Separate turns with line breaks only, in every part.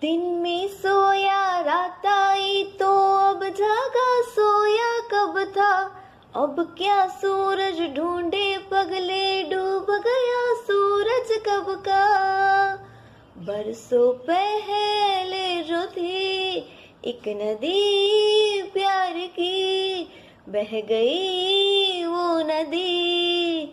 दिन में सोया, रात आई तो अब जागा, सोया कब था? अब क्या सूरज ढूंढे, पगले डूब गया सूरज कब का? बरसों पहले जो थी एक नदी प्यार की, बह गई वो नदी।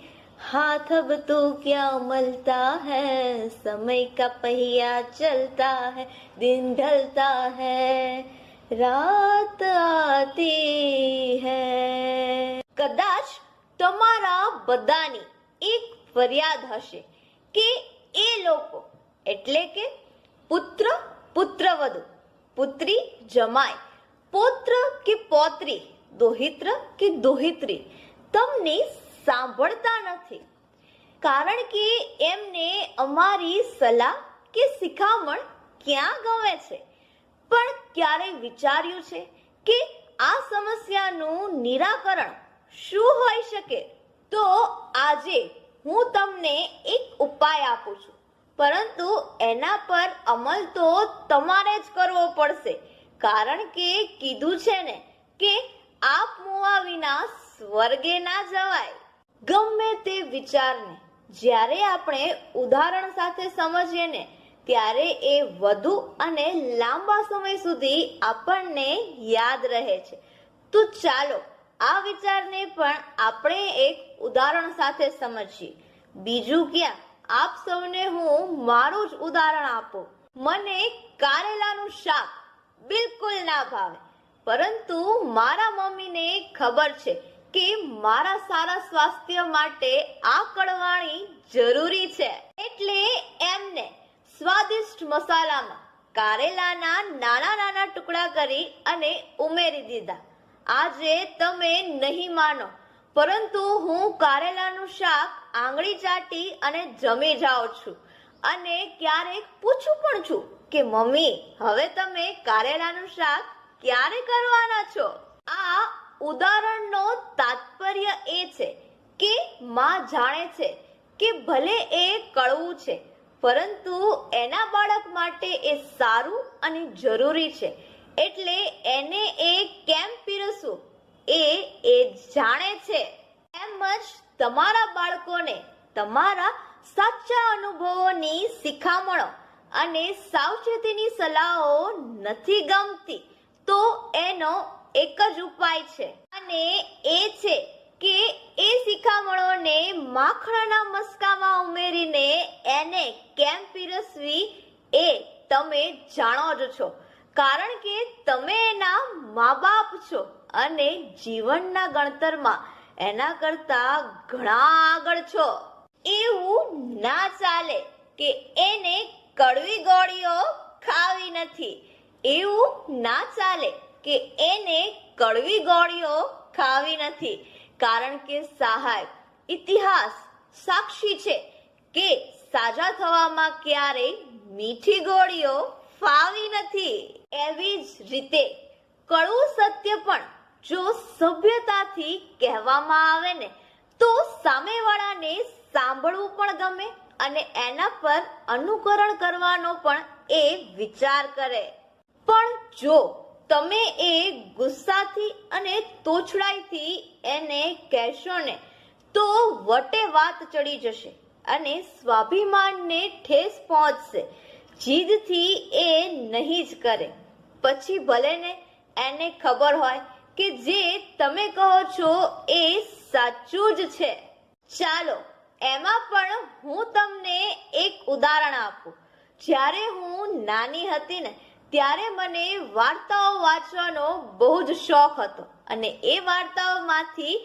हाथ अब तो क्या मलता है समय का पहिया चलता है दिन ढलता है रात आती है કદાચ તમારા બધાની એક ફરિયાદ હશે કે એ લોકો એટલે કે પુત્ર પુત્રવધુ પુત્રી જમાય પૌત્ર કે પૌત્રી દોહિત્ર કે દોહિત્રી તમને સાંભળતા નથી. કારણ કે એમને અમારી સલાહ કે શિખામણ ક્યાં ગમે છે? પણ ક્યારેય વિચાર્યું છે કે આ સમસ્યાનું નિરાકરણ શું હોઈ શકે? તો આજે હું તમને એક ઉપાય આપું છું. પરંતુ એના પર અમલ તો તમારે જ કરવો પડશે. કારણ કે કીધું છે ને કે આપ મુવા વિના સ્વર્ગે ના જવાય. ગમે તે વિચારને જ્યારે આપણે ઉદાહરણ સાથે સમજીએ ને, ત્યારે એ વધુ અને લાંબા સમય સુધી આપણને યાદ રહે છે. તો ચાલો, આ વિચારને પણ આપણે એક ઉદાહરણ સાથે સમજીએ. બીજું ક્યાં? આપ સૌને હું મારું જ ઉદાહરણ આપું. મને કારેલાનું શાક બિલકુલ ના ભાવે. પરંતુ મારા મમ્મીને ખબર છે કે મારા સારા સ્વાસ્થ્ય માટે આ કડવાણી જરૂરી છે. એટલે એમને સ્વાદિષ્ટ મસાલામાં કારેલાના નાના નાના ટુકડા કરી અને ઉમેરી દીધા. આજે તમે નહીં માનો, પરંતુ હું કારેલાનું શાક આંગળી ચાટી અને જમી જાઉં છું. અને ક્યારેક પૂછું પણ છું કે, મમ્મી, હવે તમે કારેલાનું શાક ક્યારે કરવાના છો? આ ઉદાહરણનો તાત્પર્ય એ છે કે માં જાણે છે કે ભલે એ કડવું છે, પરંતુ એના બાળક માટે એ સારું અને જરૂરી છે. એટલે એને એ કેમ પીરસવું? એ એ જાણે છે. એમ જ તમારા બાળકોને તમારા સાચા અનુભવોની શિખામણો અને સાવચેતીની સલાહો નથી ગમતી, તો એનો એક જ ઉપાય છે. અને એ છે કે એ શિખામણોને માખણના મસ્કામાં ઉમેરીને એને કેમ પીરસવી એ તમે જાણો જ છો. કારણ કે તમે એના મા બાપ છો અને જીવનના ગણતરમાં એના કરતા ઘણા આગળ છો. એવું ના ચાલે કે એને કડવી ગોળીઓ ખાવી નથી. એવું ના ચાલે કે એને કડવી ગોળીઓ ખાવી નથી. કારણ કે સાહેબ ઇતિહાસ, સાક્ષી છે કે સાજા થવામાં ક્યારેય મીઠી ગોળીઓ ફાવી નથી. એવી જ રીતે કડવું સત્ય પણ જો સભ્યતાથી કહેવામાં આવે ને, તો સામેવાળાને સાંભળવું પણ ગમે અને એના પર અનુકરણ કરવાનો પણ એ વિચાર કરે. પણ જો તમે એ ગુસ્સાથી અને તોછડાઈથી એને કહેશો ને, તો વટે વાત ચડી જશે અને સ્વાભિમાનને ઠેસ પહોંચશે. જીદથી એ નહીં જ કરે. પછી ભલે ને એને ખબર હોય કે જે તમે કહો છો એ સાચું જ છે. ચાલો, એમાં પણ હું તમને એક ઉદાહરણ આપું. જ્યારે હું નાની હતી ને ત્યારે મને વાર્તાઓ વાંચવાનો બહુ જ શોખ હતો. અને એ વાર્તાઓમાંથી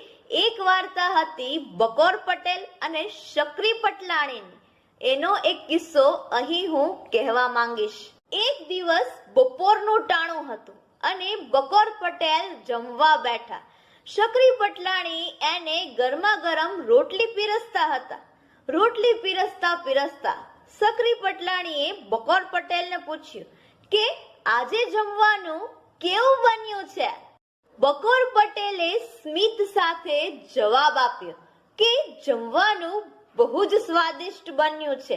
એક વાર્તા હતી બકોર પટેલ અને શકરી પટલાણીની. એનો એક કિસ્સો અહીં હું કહેવા માંગીશ. એક દિવસ બપોરનું ટાણું હતું અને બકોર પટેલ જમવા બેઠા. શકરી પટલાણી એને ગરમા ગરમ રોટલી પીરસતા હતા. રોટલી પીરસતા પીરસતા શકરી પટલાણીએ બકોર પટેલને પૂછ્યું કે આજે જમવાનું કેવું બન્યું છે? બકોર પટેલે સ્મિત સાથે જવાબ આપ્યો કે જમવાનું બહુ જ સ્વાદિષ્ટ બન્યું છે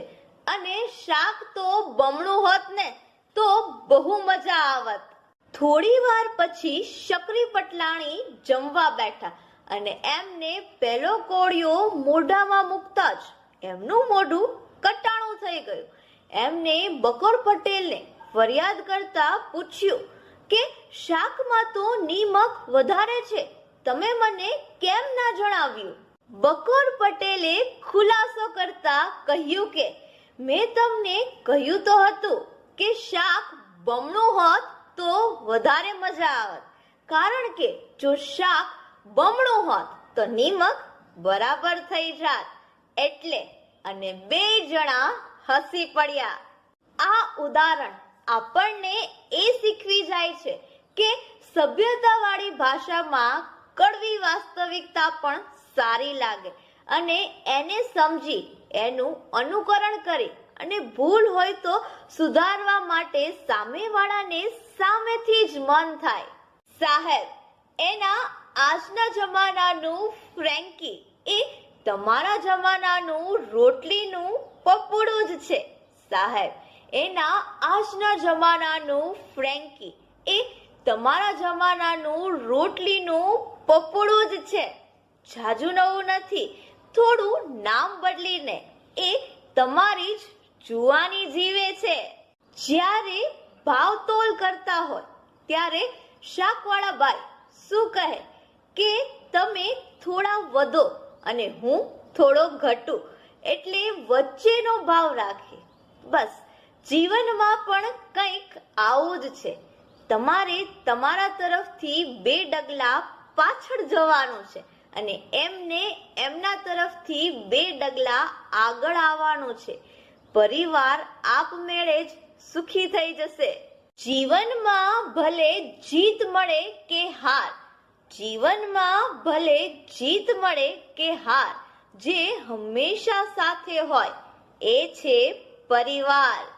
અને શાક તો બમણું હોત ને તો બહુ મજા થોડી વાર પછી શકરી પટલાણી જમવા બેઠા અને એમને પહેલો કોળિયો મોઢામાં મૂકતા જ એમનું મોઢું કટાણું થઈ ગયું. એમને બકોર પટેલને ફરિયાદ કરતા પૂછ્યું કે શાકમાં તો નિમક વધારે છે. તમે મને કેમ ના જણાવ્યું? બકોર પટેલે ખુલાસો કરતા કહ્યું કે, મેં તમને કહ્યું તો હતું કે શાક બમણું હોત તો વધારે મજા આવત. કારણ કે જો શાક બમણું હોત તો નિમક બરાબર થઈ જાત. એટલે અને બે જણા હસી પડ્યા. આ ઉદાહરણ આપણને એ શીખવી જાય છે કે સભ્યતાવાળી ભાષામાં કડવી વાસ્તવિકતા પણ સારી લાગે અને એને સમજી, એનું અનુકરણ કરી અને ભૂલ હોય તો સુધારવા માટે સામેવાળાને સામેથી જ મન થાય. સાહેબ, એના આજના જમાનાનું ફ્રેન્કી એ તમારા જમાનાનું રોટલીનું પપોડું જ છે. સાહેબ એના આજના જમાનાનું ફ્રેન્કી. એ તમારા જમાનાનું રોટલીનું પપોડું જ છે. જાજુ નવું નથી. થોડું નામ બદલીને એ તમારી જ જુવાની જીવે છે. જ્યારે ભાવતોલ કરતા હોય, ત્યારે શાકવાળા બાઈ શું કહે? કે તમે થોડા વધો અને હું થોડો ઘટું. એટલે વચ્ચેનો ભાવ રાખે. બસ. જીવનમાં પણ કંઈક આવું જ છે. તમારે તમારા તરફથી બે ડગલા પાછળ જવાનું છે અને એમને એમના તરફથી બે ડગલા આગળ આવવાનું છે. પરિવાર આપમેળે જ સુખી થઈ જશે. જીવનમાં ભલે જીત મળે કે હાર, જીવનમાં ભલે જીત મળે કે હાર, જે હંમેશા સાથે હોય, એ છે પરિવાર.